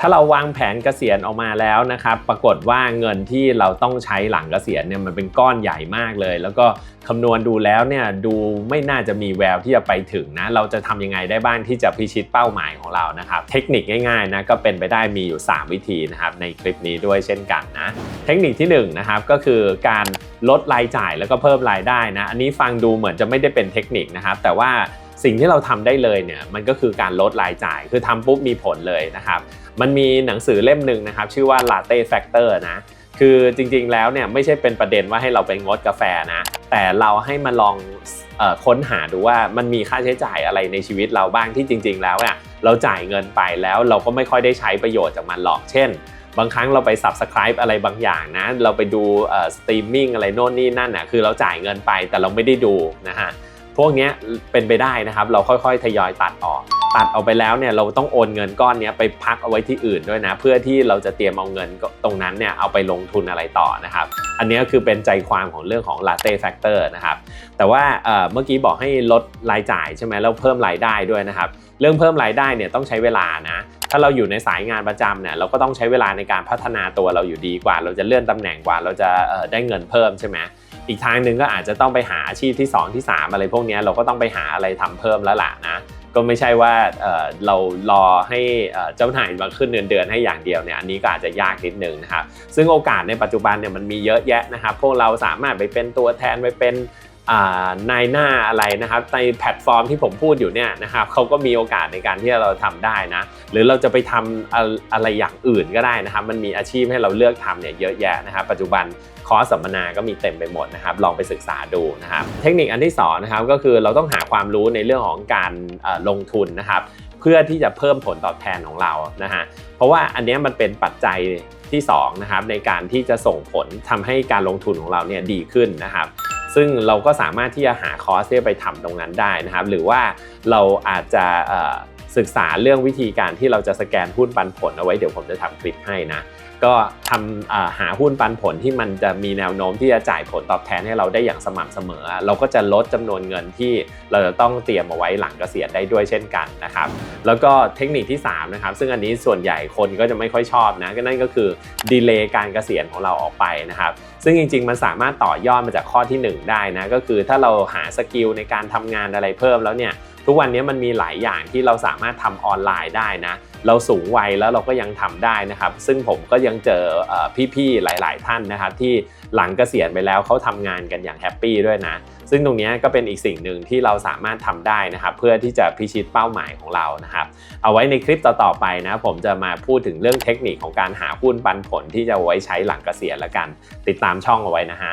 ถ้าเราวางแผนเกษียณออกมาแล้วนะครับปรากฏว่าเงินที่เราต้องใช้หลังเกษียณเนี่ยมันเป็นก้อนใหญ่มากเลย แล้วก็คำนวณดูแล้วเนี่ยดูไม่น่าจะมีแววที่จะไปถึงนะเราจะทำยังไงได้บ้างที่จะพิชิตเป้าหมายของเรานะครับ เทคนิคง่ายๆนะก็เป็นไปได้มีอยู่ 3 วิธีนะครับในคลิปนี้ด้วยเช่นกันนะเทคนิคที่1นงนะครับก็คือการลดรายจ่ายแล้วก็เพิ่มรายได้นะอันนี้ฟังดูเหมือนจะไม่ได้เป็นเทคนิคนะครับแต่ว่า สิ่งที่เราทำได้เลยเนี่ยมันก็คือการลดรายจ่าย คือทำปุ๊บมีผลเลยนะครับ มันมีหนังสือเล่มหนึ่งนะครับ ชื่อว่า Latte Factor นะคือจริงๆแล้วเนี่ยไม่ใช่เป็นประเด็นว่าให้เราไปงดกาแฟนะ แต่เราให้มาลองออค้นหาดูว่ามันมีค่าใช้จ่ายอะไรในชีวิตเราบ้างที่จริง ๆ แล้วเนี่ยเราจ่ายเงินไปแล้วเราก็ไม่ค่อยได้ใช้ประโยชน์จากมันหรอกเช่น บางครั้งเราไป subscribe อะไรบางอย่างนะ เราไปดูสตรีมมิ่งอะไรโน่นนี่นั่นน่ะคือเราจ่ายเงินไปแต่เราไม่ได้ดูนะฮะ พวกนี้เป็นไปได้นะครับ เราค่อยๆทยอยตัดออก ตัดออกไปแล้วเนี่ยเราต้องโอนเงินก้อนนี้ไปพักเอาไว้ที่อื่นด้วยนะ เพื่อที่เราจะเตรียมเอาเงินตรงนั้นเนี่ยเอาไปลงทุนอะไรต่อนะครับ อันนี้คือเป็นใจความของเรื่องของ latte factor นะครับ แต่ว่าเมื่อกี้บอกให้ลดรายจ่ายใช่ไหมแล้วเพิ่มรายได้ด้วยนะครับ เรื่องเพิ่มรายได้เนี่ยต้องใช้เวลานะถ้าเราอยู่ในสายงานประจำเนี่ยเราก็ต้องใช้เวลาในการพัฒนาตัวเราอยู่ดีกว่า เราจะเลื่อนตำแหน่งกว่า เราจะได้เงินเพิ่มใช่ไหม อีกทางหนึ่งก็อาจจะต้องไปหาอาชีพที่ 2 ที่ 3 อะไรพวกนี้เราก็ต้องไปหาอะไรทำเพิ่มแล้วล่ะนะก็ไม่ใช่ว่าเรารอให้เจ้านายมาขึ้นเดือนเดือนให้อย่างเดียวเนี่ยอันนี้ก็อาจจะยากนิดนึงนะครับซึ่งโอกาสในปัจจุบันเนี่ยมันมีเยอะแยะนะครับพวกเราสามารถไปเป็นตัวแทนไปเป็น นายหน้าอะไรนะครับในแพลตฟอร์มที่ผมพูดอยู่เนี่ยนะครับเขาก็มีโอกาสในการที่เราทำได้นะ หรือเราจะไปทำอะไรอย่างอื่นก็ได้นะครับ มันมีอาชีพให้เราเลือกทำเนี่ยเยอะแยะนะครับ ปัจจุบันคอร์สสัมมนาก็มีเต็มไปหมดนะครับ ลองไปศึกษาดูนะครับ เทคนิคอันที่2นะครับก็คือเราต้องหาความรู้ในเรื่องของการลงทุนนะครับ เพื่อที่จะเพิ่มผลตอบแทนของเรานะฮะเพราะว่าอันนี้มันเป็นปัจจัยที่2นะครับในการที่จะส่งผลทำให้การลงทุนของเราเนี่ยดีขึ้นนะครับ ซึ่งเราก็สามารถที่จะหาคอร์สที่ไปทำตรงนั้นได้นะครับ หรือว่าเราอาจจะศึกษาเรื่องวิธีการที่เราจะสแกนหุ้นปันผลเอาไว้เดี๋ยวผมจะทำคลิปให้นะ ก็ทำหาหุ้นปันผลที่มันจะมีแนวโน้มที่จะจ่ายผลตอบแทนให้เราได้อย่างสม่ำเสมอ เราก็จะลดจำนวนเงินที่เราจะต้องเตรียมเอาไว้หลังเกษียณได้ด้วยเช่นกันนะครับแล้วก็เทคนิคที่3นะครับซึ่งอันนี้ส่วนใหญ่คนก็จะไม่ค่อยชอบนะก็นั่นก็คือดีเลย์การเกษียณของเราออกไปนะครับซึ่งจริง ๆ มันสามารถต่อยอดมาจากข้อที่ 1 ได้นะก็คือถ้าเราหาสกิลในการทำงานอะไรเพิ่มแล้วเนี่ย ทุกวันนี้มันมีหลายอย่างที่เราสามารถทำออนไลน์ได้นะ เราสูงวัยแล้วเราก็ยังทำได้นะครับ ซึ่งผมก็ยังเจอพี่ๆหลาย ๆ ท่านนะครับที่หลังเกษียณไปแล้วเขาทำงานกันอย่างแฮปปี้ด้วยนะ ซึ่งตรงนี้ก็เป็นอีกสิ่งหนึ่งที่เราสามารถทำได้นะครับ เพื่อที่จะพิชิตเป้าหมายของเรานะครับ เอาไว้ในคลิปต่อๆไปนะ ผมจะมาพูดถึงเรื่องเทคนิคของการหาหุ้นปันผลที่จะไว้ใช้หลังเกษียณละกัน ติดตามช่องเอาไว้นะฮะ